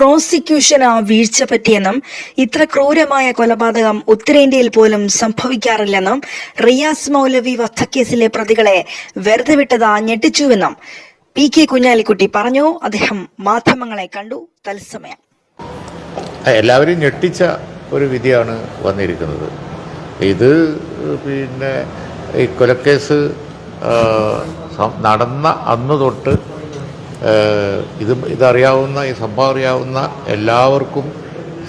പ്രോസിക്യൂഷന് വീഴ്ച പറ്റിയെന്നും ഇത്ര ക്രൂരമായ കൊലപാതകം ഉത്തരേന്ത്യയിൽ പോലും സംഭവിക്കാറില്ലെന്നും റിയാസ് മൗലവി വധക്കേസിലെ പ്രതികളെ വെറുതെ വിട്ടത് ഞെട്ടിച്ചുവെന്നും പി കെ കുഞ്ഞാലിക്കുട്ടി പറഞ്ഞു. അദ്ദേഹം മാധ്യമങ്ങളെ കണ്ടു. തത്സമയം. എല്ലാവരും ഞെട്ടിച്ച ഒരു വിധിയാണ് വന്നിരിക്കുന്നത്. ഇത് പിന്നെ ഈ കൊലക്കേസ് ആ, നടന്ന അന്ന് തൊട്ട് ആ, ഇത് ഇതറിയാവുന്ന ഈ സംഭവം അറിയാവുന്ന എല്ലാവർക്കും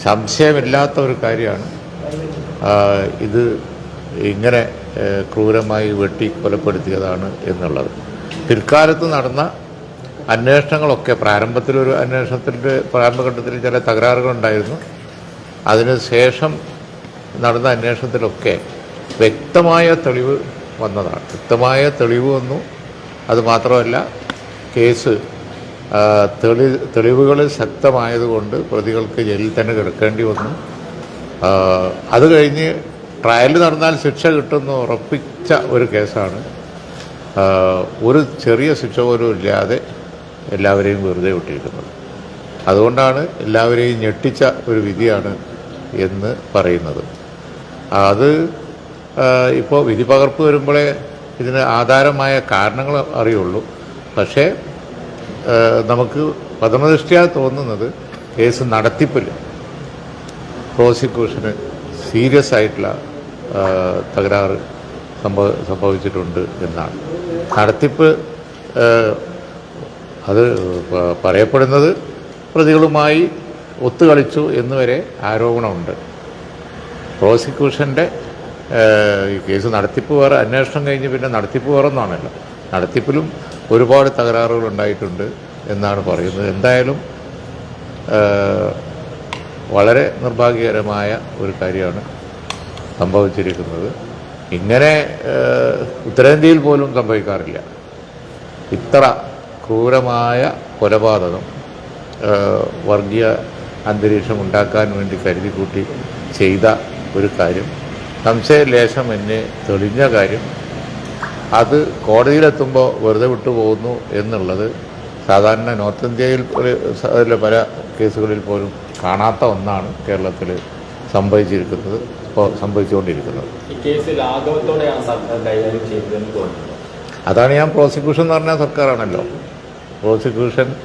സംശയമില്ലാത്ത ഒരു കാര്യമാണ്. ഇത് ഇങ്ങനെ ക്രൂരമായി വെട്ടി കൊലപ്പെടുത്തിയതാണ് എന്നുള്ളത്. പിൽക്കാലത്ത് നടന്ന അന്വേഷണങ്ങളൊക്കെ പ്രാരംഭത്തിലൊരു അന്വേഷണത്തിന്റെ പ്രാരംഭഘട്ടത്തിൽ ചില തകരാറുകളുണ്ടായിരുന്നു. അതിന് ശേഷം നടന്ന അന്വേഷണത്തിലൊക്കെ വ്യക്തമായ തെളിവ് വന്നതാണ്. വ്യക്തമായ തെളിവ് വന്നു. അതുമാത്രമല്ല കേസ് തെളി തെളിവുകൾ ശക്തമായതുകൊണ്ട് പ്രതികൾക്ക് ജയിലിൽ തന്നെ കിടക്കേണ്ടി വന്നു. അത് കഴിഞ്ഞ് ട്രയൽ നടന്നാൽ ശിക്ഷ കിട്ടുമെന്ന് ഉറപ്പിച്ച ഒരു കേസാണ്. ഒരു ചെറിയ ശിക്ഷ പോലും ഇല്ലാതെ എല്ലാവരെയും വെറുതെ വിട്ടിരിക്കുന്നത്. അതുകൊണ്ടാണ് എല്ലാവരെയും ഞെട്ടിച്ച ഒരു വിധിയാണ് എന്ന് പറയുന്നത്. അത് ഇപ്പോൾ വിധി പകർപ്പ് വരുമ്പോഴേ ഇതിന് ആധാരമായ കാരണങ്ങൾ അറിയുള്ളൂ. പക്ഷേ നമുക്ക് പ്രഥമദൃഷ്ടിയാ തോന്നുന്നത് കേസ് നടത്തിപ്പില്ല പ്രോസിക്യൂഷന് സീരിയസ് ആയിട്ടുള്ള തകരാറ് സംഭവ സംഭവിച്ചിട്ടുണ്ട് എന്നാണ്. നടത്തിപ്പ് അത് പറയപ്പെടുന്നത് പ്രതികളുമായി ഒത്തുകളിച്ചു എന്നുവരെ ആരോപണമുണ്ട്. പ്രോസിക്യൂഷന്റെ കേസ് നടത്തിപ്പ് വേറെ അന്വേഷണം കഴിഞ്ഞ് പിന്നെ നടത്തിപ്പ് വേറെ ഒന്നാണല്ലോ നടത്തിപ്പിലും ഒരുപാട് തകരാറുകൾ ഉണ്ടായിട്ടുണ്ട് എന്നാണ് പറയുന്നത്. എന്തായാലും വളരെ നിർഭാഗ്യകരമായ ഒരു കാര്യമാണ് സംഭവിച്ചിരിക്കുന്നത്. ഇങ്ങനെ ഉത്തരേന്ത്യയിൽ പോലും സംഭവിക്കാറില്ല. ഇത്ര ക്രൂരമായ കൊലപാതകം വർഗീയ അന്തരീക്ഷം ഉണ്ടാക്കാൻ വേണ്ടി കരുതി കൂട്ടി ചെയ്ത ഒരു കാര്യം സംശയലേശം എന്നെ തെളിഞ്ഞ കാര്യം അത് കോടതിയിലെത്തുമ്പോൾ വെറുതെ വിട്ടുപോകുന്നു എന്നുള്ളത് സാധാരണ നോർത്ത് ഇന്ത്യയിൽ അതിലെ പല കേസുകളിൽ പോലും കാണാത്ത ഒന്നാണ് കേരളത്തിൽ സംഭവിച്ചിരിക്കുന്നത് ഇപ്പോൾ സംഭവിച്ചുകൊണ്ടിരിക്കുന്നത്. അതാണ് ഞാൻ പ്രോസിക്യൂഷൻ എന്ന് പറഞ്ഞാൽ സർക്കാരാണല്ലോ. പ്രോസിക്യൂഷൻ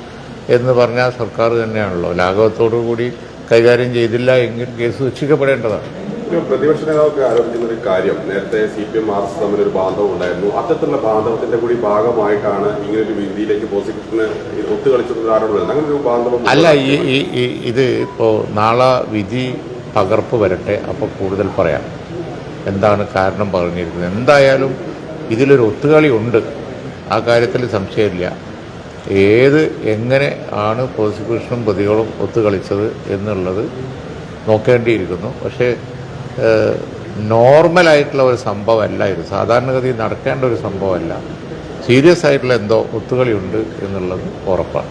എന്ന് പറഞ്ഞാൽ സർക്കാർ തന്നെയാണല്ലോ. ലാഘവത്തോടു കൂടി കൈകാര്യം ചെയ്തില്ല എങ്കിൽ കേസ് ശിക്ഷിക്കപ്പെടേണ്ടതാണ്. പ്രതിപക്ഷ നേതാവൊക്കെ ആരോപിക്കുന്ന ഒരു കാര്യം. നേരത്തെ C P M R S തമ്മിൽ ഒരു ബാന്ധവം ഉണ്ടായിരുന്നു. അത്തരത്തിലുള്ള ബാന്ധവത്തിന്റെ കൂടി ഭാഗമായിട്ടാണ് ഇങ്ങനെ ഒരു വിധിയിലേക്ക് പ്രോസിക്യൂഷന് ഒത്തു ആരോട് വരുന്നത് അങ്ങനെ ഒരു ബാന്ധവം അല്ല ഈ ഇത് ഇപ്പോ നാളെ വിധി പകർപ്പ് വരട്ടെ അപ്പോൾ കൂടുതൽ പറയാം. എന്താണ് കാരണം പറഞ്ഞിരിക്കുന്നത്? എന്തായാലും ഇതിലൊരു ഒത്തുകളി ഉണ്ട്. ആ കാര്യത്തിൽ സംശയമില്ല. ഏത് എങ്ങനെ ആണ് പ്രോസിക്യൂഷനും പ്രതികളും ഒത്തുകളിച്ചത് എന്നുള്ളത് നോക്കേണ്ടിയിരിക്കുന്നു. പക്ഷേ നോർമലായിട്ടുള്ള ഒരു സംഭവമല്ല ഇത്. സാധാരണഗതിയിൽ നടക്കേണ്ട ഒരു സംഭവമല്ല. സീരിയസ് ആയിട്ടുള്ള എന്തോ ഒത്തുകളിയുണ്ട് എന്നുള്ളത് ഉറപ്പാണ്.